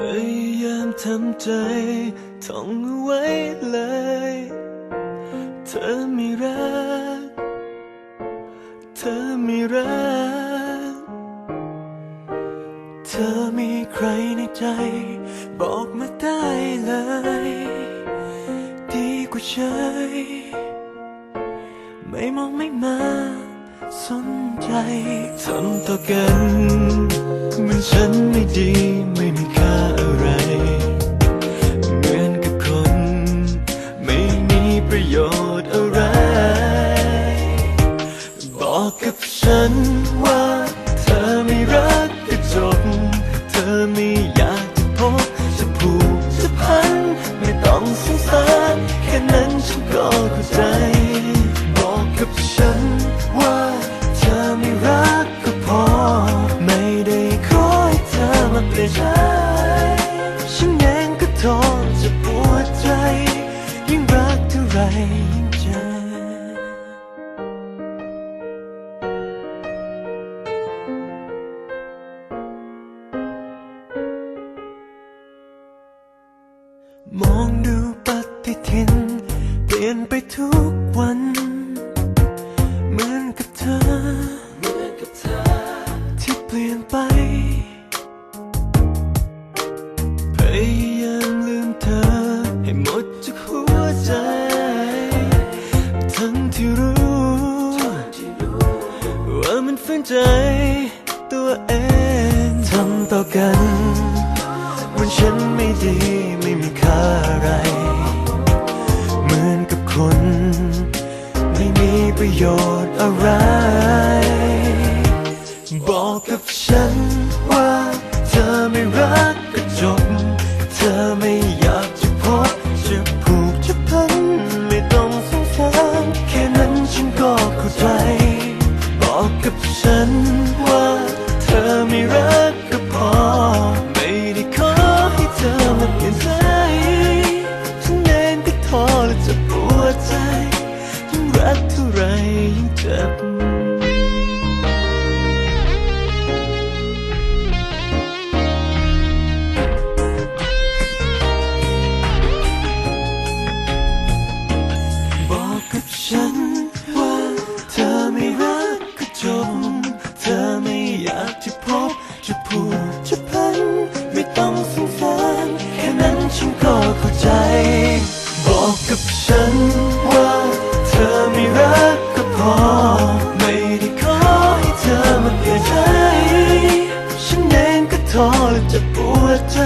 พยายามทำใจท่องเอาไว้เลย เธอไม่รัก เธอไม่รัก เธอมีใครในใจ บอกมาได้เลย ดีกว่าใช้ไม่มองไม่มาสนใจทำต่อกัน เหมือนฉันไม่ดี ใจยิ่งรักเท่าไรยิ่งเจ็บมองดูปฏิทิน เปลี่ยนไปทุกวัน เหมือนกับเธอเหมือนกับเธอที่เปลี่ยนไปพยายาม ที่รู้ ว่ามันฝืนใจตัวเองทำต่อกัน มันฉันไม่ดีไม่มีค่าอะไร เหมือนกับคน ไม่มีประโยชน์อะไร ก็เข้าใจ บอกกับฉันว่าเธอไม่รักก็พอ ไม่ได้ขอให้เธอมาเปลี่ยนใจ ฉันเองก็ท้อและจะปวดใจ